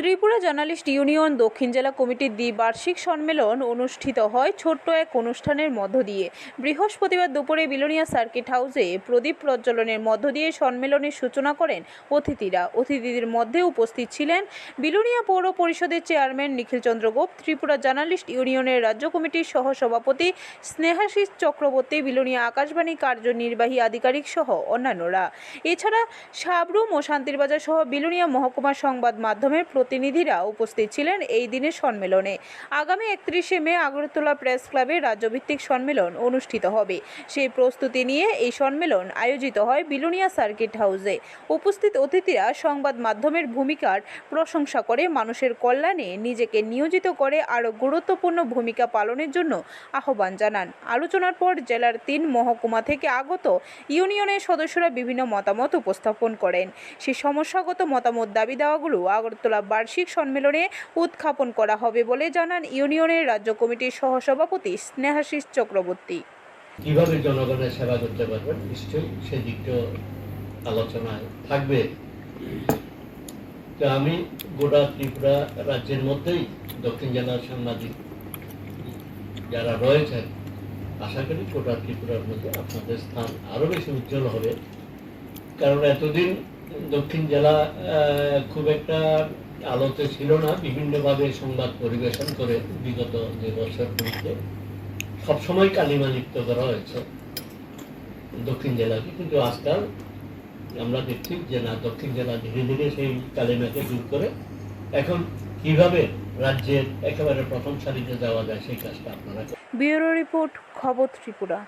Tripura journalist union দক্ষিণ জেলা কমিটির দ্বিবার্ষিক সম্মেলন অনুষ্ঠিত হয় ছোট্ট এক অনুষ্ঠানের মধ্য দিয়ে। বৃহস্পতিবার দুপুরে বিলোনিয়া সার্কিট হাউসে প্রদীপ প্রজ্বলনের মধ্য দিয়ে সম্মেলনের সূচনা করেন অতিথিরা। অতিথিদের মধ্যে উপস্থিত ছিলেন বিলোনিয়া পৌর পরিষদের চেয়ারম্যান নিখিল চন্দ্র গোপ, ত্রিপুরা জার্নালিস্ট ইউনিয়নের রাজ্য কমিটির সহসভাপতি স্নেহাশিস চক্রবর্তী, বিলোনিয়া আকাশবাণী কার্যনির্বাহী আধিকারিক সহ অন্যান্যরা। এছাড়া সাবরুম ও শান্তিরবাজার সহ বিলোনিয়া মহকুমা সংবাদ মাধ্যমের প্রতিনিধিরা উপস্থিত ছিলেন এই দিনের সম্মেলনে। আগামী একত্রিশে মে আগরতলা প্রেস ক্লাবে রাজ্যভিত্তিক সম্মেলন অনুষ্ঠিত হবে। সেই প্রস্তুতি নিয়ে এই সম্মেলন আয়োজিত হয় বিলোনিয়া সার্কিট হাউসে। উপস্থিত অতিথিরা সংবাদ মাধ্যমের ভূমিকার প্রশংসা করে, মানুষের কল্যাণে নিজেকে নিয়োজিত করে, আরও গুরুত্বপূর্ণ ভূমিকা পালনের জন্য আহ্বান জানান। আলোচনার পর জেলার তিন মহকুমা থেকে আগত ইউনিয়নের সদস্যরা বিভিন্ন মতামত উপস্থাপন করেন। সেই সমস্যাগত মতামত দাবি দেওয়াগুলো আগরতলা বার্ষিক সম্মেলনে উত্থাপন করা হবে বলে জানান ইউনিয়নের রাজ্য কমিটির সহসভাপতি স্নেহাশিস চক্রবর্তী। কীভাবে জনগণের সেবা করতে পারবেন? নিশ্চয়ই সেদিকটাও আলোচনায় থাকবে। আমি গোটা ত্রিপুরা রাজ্যের মধ্যেই দক্ষিণ জেলার সাংবাদিক যারা রয়েছেন, আশা করি গোটা ত্রিপুরার মধ্যে আপনাদের স্থান আরও বেশি উজ্জ্বল হবে। কারণ এতদিন দক্ষিণ জেলা খুব একটা আলোতে ছিল না। বিভিন্নভাবে সংবাদ পরিবেশন করে বিগত যে বছরগুলিতে সবসময় কালিমা লিপ্ত করা হয়েছে দক্ষিণ জেলাকে। কিন্তু আজকাল আমরা দেখছি যে না, দক্ষিণ জেলা ধীরে ধীরে সেই কালিমাকে দূর করে এখন কীভাবে রাজ্যের একেবারে প্রথম সারিতে যাওয়া যায় সেই কাজটা আপনারা ব্যুরো রিপোর্ট, খবর ত্রিপুরা।